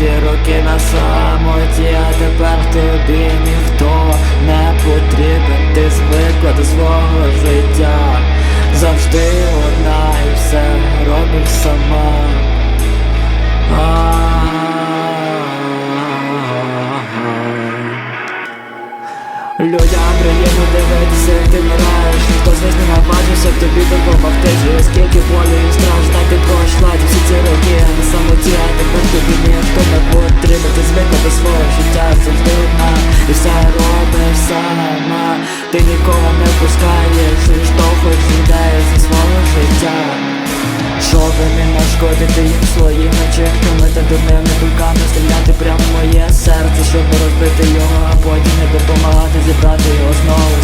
ці роки на самоті, а тепер тобі ніхто не потрібен, ти звикла до свого життя, завжди одна і все робиш сама. Людям приємно дивитися, ти вмираєш. Ніхто з них не наважився тобі допомогти? Через скільки болю і страх, так ти пройшла? Тобі потрібно, ти звикла до свого життя завжди одна. І все робиш сама. Ти нікого не пускаєш І хоч людей зі свого життя. Щоби не нашкодити їм своїми чинками та дурними думками Стріляти прямо в моє серце, щоб розбити його, а потім не допомагати зібрати його знову.